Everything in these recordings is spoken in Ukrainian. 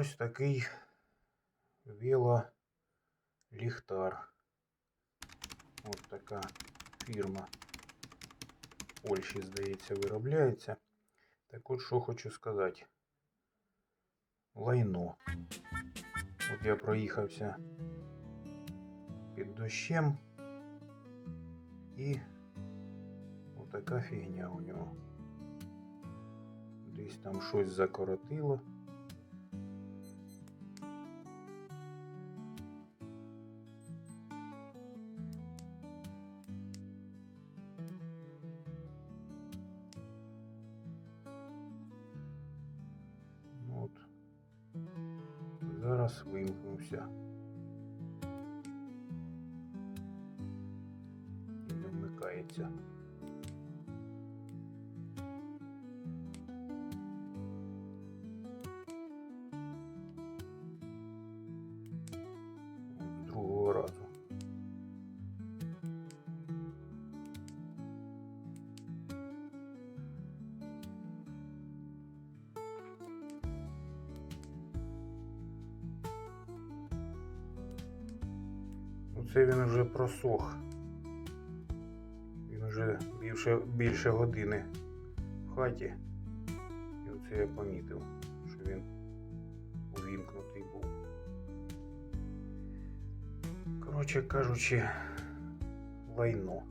ось такий велоліхтар. Ось така фірма. В Польщі, здається, виробляється. Так от що хочу сказати. Лайно. От я проїхався під дощем і отака фігня у нього. Десь там щось закоротило. Зараз вимкнувся. І. Оце він вже просох. Він вже більше, більше години в хаті. І оце я помітив, що він увімкнутий був. Коротше кажучи, лайно.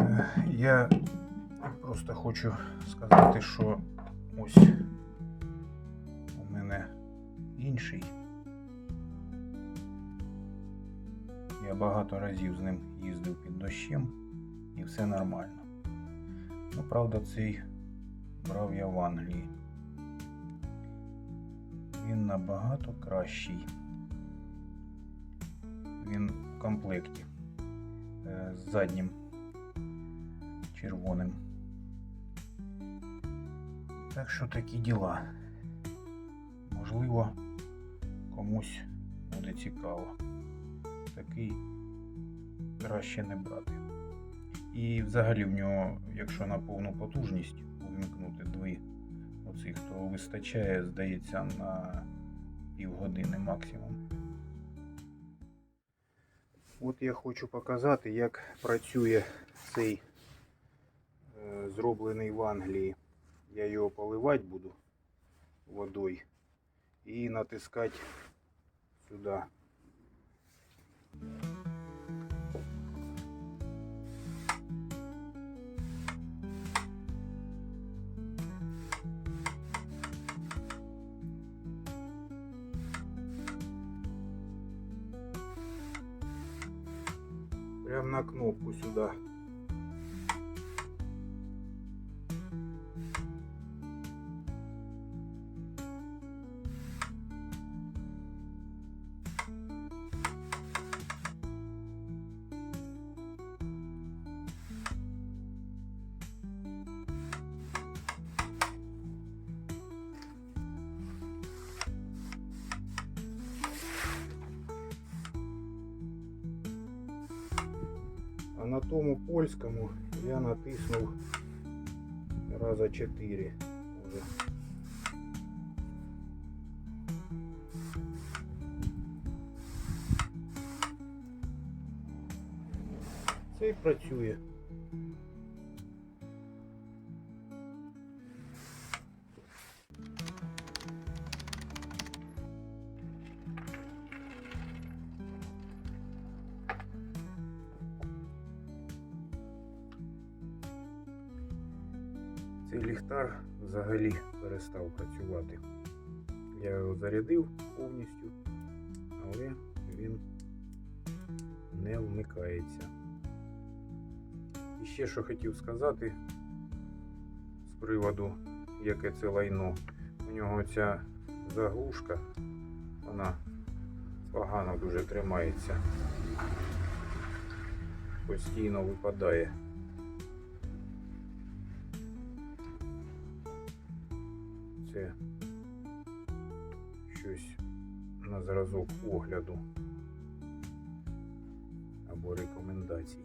Е, Я просто хочу сказати, що ось інший. Я багато разів з ним їздив під дощем і все нормально. Ну, правда, цей брав я в Англії. Він набагато кращий. Він в комплекті е, з заднім червоним. Так що такі діла. Можливо, комусь буде цікаво. Такий краще не брати. І взагалі в нього, якщо на повну потужність увімкнути дві оцих, то вистачає, здається, на півгодини максимум. От я хочу показати, як працює цей е, зроблений в Англії. Я його поливати буду водою і натискати сюди. Прям на кнопку сюда. На тому польському я натиснув раза 4 уже. Це і працює. Цей ліхтар взагалі перестав працювати. Я його зарядив повністю, але він не вмикається. І ще що хотів сказати з приводу, яке це лайно. У нього ця заглушка, вона погано дуже тримається. Постійно випадає. Це щось на зразок огляду або рекомендацій.